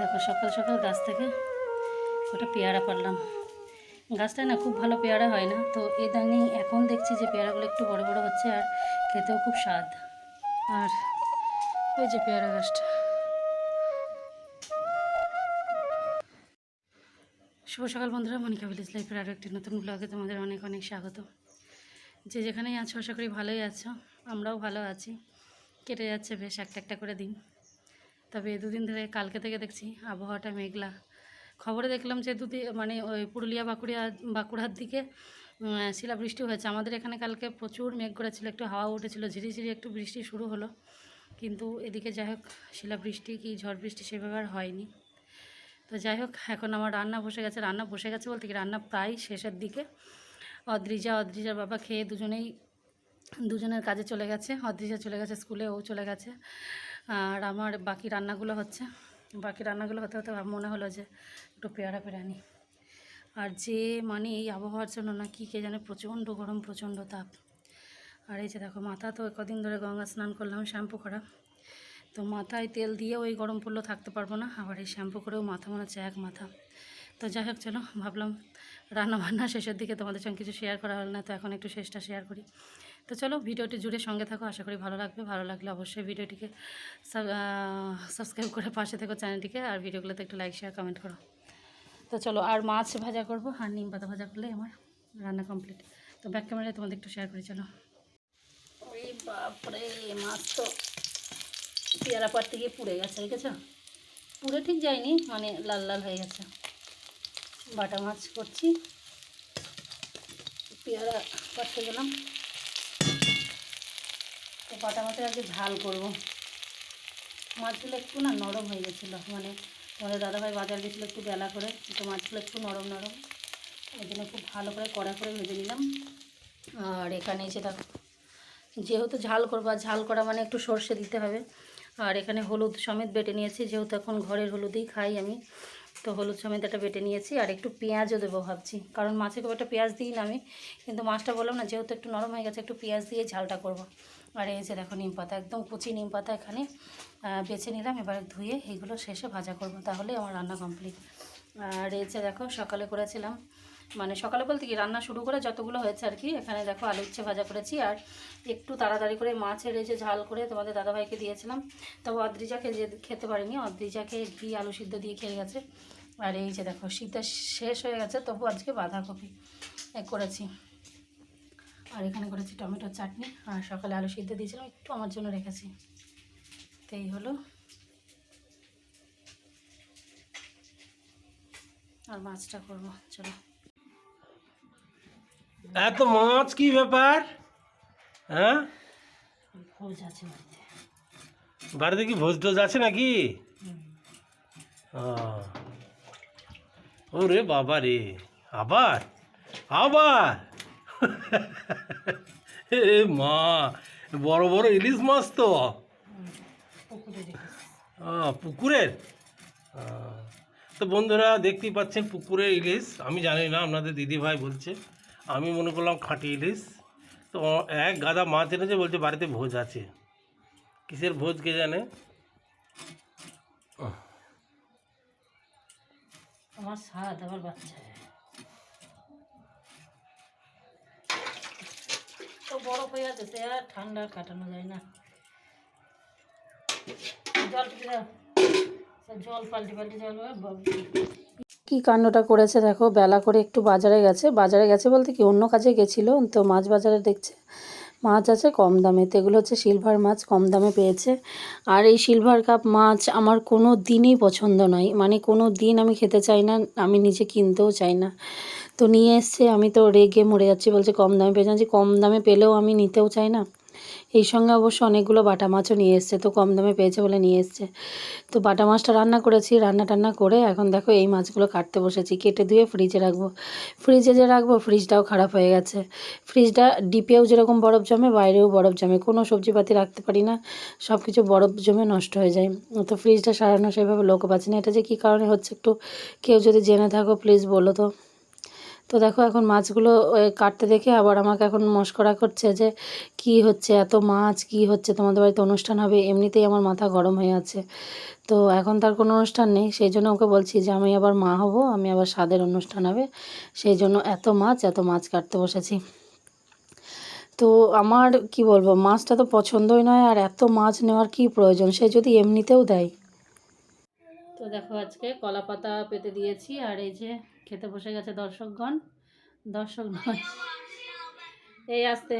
দেখো, সকাল সকাল গাছ থেকে কটা পেয়ারা পারলাম গাছটায় না খুব ভালো পেয়ারা হয় না। তো ইদানিং এখন দেখছি যে পেয়ারাগুলো একটু বড় বড় হচ্ছে আর খেতেও খুব স্বাদ। আর ওই যে পেয়ারা গাছটা। শুভ সকাল বন্ধুরা, মনিকা ভিলেজ লাইফের আরও একটি নতুন ব্লগে তোমাদের অনেক অনেক স্বাগত। যে যেখানেই আছো, আশা করি ভালোই আছো। আমরাও ভালো আছি। কেটে যাচ্ছে বেশ একটা একটা করে দিন। তবে দুদিন ধরে কালকে থেকে দেখছি আবহাওয়াটা মেঘলা। খবরে দেখলাম যে দুদিন মানে ওই পুরুলিয়া, বাঁকুড়িয়া, বাঁকুড়ার দিকে শিলাবৃষ্টি হয়েছে। আমাদের এখানে কালকে প্রচুর মেঘ করেছিল, একটু হাওয়া উঠেছিল, ঝিরিঝিরি একটু বৃষ্টি শুরু হলো। কিন্তু এদিকে যাই হোক, শিলাবৃষ্টি কি ঝড় বৃষ্টি সেভাবে আর হয়নি। তো যাই হোক, এখন আমার রান্না বসে গেছে। রান্না বসে গেছে বলতে কি, রান্না প্রায় শেষের দিকে। অদ্রিজা, অদ্রিজার বাবা খেয়ে দুজনেই, দুজনের কাজে চলে গেছে। অদ্রিজা চলে গেছে স্কুলে, ও চলে গেছে। আর আমার বাকি রান্নাগুলো হচ্ছে, বাকি রান্নাগুলো হতে হতে মনে হলো যে একটু পেয়ারা পেরানি আর যে মানে এই আবহাওয়ার জন্য না কি কে জানে প্রচণ্ড গরম, প্রচণ্ড তাপ। আর এই যে দেখো, মাথা তো কদিন ধরে গঙ্গা স্নান করলাম, শ্যাম্পু করা। তো মাথায় তেল দিয়ে ওই গরম পড়লেও থাকতে পারব না। আবার এই শ্যাম্পু করেও মাথা মনে হচ্ছে এক মাথা। তো যাই হোক, চলো, ভাবলাম রান্না বান্না শেষের দিকে তোমাদের সঙ্গে কিছু শেয়ার করা হলো না, তো এখন একটু শেষটা শেয়ার করি। তো চলো ভিডিওটি জুড়ে সঙ্গে থাকো, আশা করি ভালো লাগবে। ভালো লাগলে অবশ্যই ভিডিওটিকে সাবস্ক্রাইব করে পাশে থেকো চ্যানেলটিকে আর ভিডিওগুলোতে একটু লাইক শেয়ার কমেন্ট করো। তো চলো আর মাছ ভাজা করব, আর নিম পাতা ভাজা করলে আমার রান্না কমপ্লিট তো ব্যাক ক্যামেরায় তোমাদের একটু শেয়ার করি, চলো। ওই বাপরে, মাছ তো পেয়ারা পাড়তে গিয়ে পুড়ে গেছে, দেখেছ? পুড়ে ঠিক যায়নি মানে লাল লাল হয়ে গেছে। বাটা মাছ করছি, পেয়ারা পাড়তে গেলাম তো বাটা মাছের আজকে ঝাল করব। মাছগুলো একটু না নরম হয়ে গেছিল। মানে আমাদের দাদাভাই বাজার গেছিল একটু বেলা করে, তো মাছগুলো একটু নরম নরম। ওই জন্য খুব ভালো করে কড়া করে ভেজে নিলাম। আর এখানে এসে দেখো, যেহেতু ঝাল করব, আর ঝাল করা মানে একটু সর্ষে দিতে হবে। আর এখানে হলুদ সমেত বেটে নিয়েছি, যেহেতু এখন ঘরের হলুদই খাই আমি, তো হলুদ সমেত একটা বেটে নিয়েছি। আর একটু পেঁয়াজও দেবো ভাবছি, কারণ মাছে খুব একটা পেঁয়াজ দিই না আমি। কিন্তু মাছটা বললাম না, যেহেতু একটু নরম হয়ে গেছে, একটু পেঁয়াজ দিয়ে ঝালটা করব। আর এই যে দেখো নিম পাতা, একদম কুচি নিম পাতা এখানে বেছে নিলাম। এবার ধুয়ে এগুলো শেষে ভাজা করব, তাহলে আমার রান্না কমপ্লিট আর এই যে দেখো সকালে করেছিলাম মানে সকালে বলতে কি, রান্না শুরু করে যতগুলো হয়েছে আর কি, এখানে দেখো আলু উচ্ছে ভাজা করেছি। আর একটু তাড়াতাড়ি করে মাছের এই যে ঝাল করে তোমাদের দাদাভাইকে দিয়েছিলাম, তবে অদ্রিজাকে যে খেতে পারিনি, অদ্রিজাকে ঘি, আলু সিদ্ধ দিয়ে খেয়ে গেছে। আর এই যে দেখো শীতে শেষ হয়ে গেছে, তবু আজকে বাঁধাকপি করেছি। আর এখানে করেছি টমেটোর চাটনি। আর সকালে আলু সিদ্ধ দিয়েছিলাম একটু আমার জন্য রেখেছি। তো এই হলো। আর মাছটা করব চলো। এত মাছ কি ব্যাপার? হ্যাঁ? ভোজ আছে বাড়িতে। বাড়িতে কি ভোজ টোজ আছে নাকি? ও। ও রে বাবা রে আবার? আবার? এ মা বড় বড় ইলিশ মাছ তো। পুকুরে পুকুরের তো বন্ধুরা দেখতেই পাচ্ছেন পুকুরের ইলিশ। আমি জানি না আপনাদের দিদি ভাই বলছে। আমি মনে করলাম খাঁটি ইলিশ। তো এক গাদা মাছ এনেছে বলছে বাড়িতে ভোজ আছে। কিসের ভোজ কে জানে? আমার স্বাদ আমার বাচ্চা। বরফ হয়ে আছে, সে আর ঠান্ডা কাটানো যায় না। জল জল পাল্টে পাল্টে জল কি কাণ্ডটা করেছে দেখো, বেলা করে একটু বাজারে গেছে। বাজারে গেছে বলতে কি, অন্য কাজে গেছিল, তো মাছ বাজারে দেখছে। মাছ আছে কম দামে। তো এগুলো হচ্ছে সিলভার মাছ, কম দামে পেয়েছে। আর এই সিলভার কাপ মাছ আমার কোনো দিনই পছন্দ নয়। মানে কোনো দিন আমি খেতে চাই না, আমি নিজে কিনতেও চাই না। তো নিয়ে এসছে, আমি তো রেগে মরে যাচ্ছি, বলছে কম দামে পেয়েছি। কম দামে পেলেও আমি নিতেও চাই না। এই সঙ্গে অবশ্য অনেকগুলো বাটা মাছও নিয়ে এসছে, তো কম দামে পেয়েছে বলে নিয়ে এসছে। তো বাটা মাছটা রান্না করেছি, রান্না টান্না করে এখন দেখো এই মাছগুলো কাটতে বসেছি, কেটে ধুয়ে ফ্রিজে রাখব। ফ্রিজে যে রাখব ফ্রিজটাও খারাপ হয়ে গেছে। ফ্রিজটা ডিপেও যেরকম বরফ জমে, বাইরেও বরফ জমে। কোনো সবজিপাতি রাখতে পারি না সব কিছু বরফ জমে নষ্ট হয়ে যায়। তো ফ্রিজটা সারানো সেভাবে লোক পাচ্ছে না। এটা যে কী কারণে হচ্ছে একটু কেউ যদি জেনে থাকো প্লিজ বলো তো। তো দেখো এখন মাছগুলো কাটতে দেখে আবার আমাকে এখন মস্করা করছে যে, কি হচ্ছে এত মাছ? কি হচ্ছে? তোমাদের বাড়িতে অনুষ্ঠান হবে? এমনিতেই আমার মাথা গরম হয়ে আছে। তো এখন তার কোনো অনুষ্ঠান নেই। সেই জন্য ওকে বলছি যে, আমি আবার মা হব, আমি আবার স্বাদের অনুষ্ঠান হবে। সেই জন্য এত মাছ এত মাছ কাটতে বসেছি। তো আমার কি বলব, মাছটা তো পছন্দই নয়, আর এত মাছ নেওয়ার কি প্রয়োজন? সে যদি এমনিতেও দেয়। তো দেখো আজকে কলা পাতা পেতে দিয়েছি, আর এই যে খেতে বসে গেছে দর্শকগণ। দর্শক নয়। এই আসতে।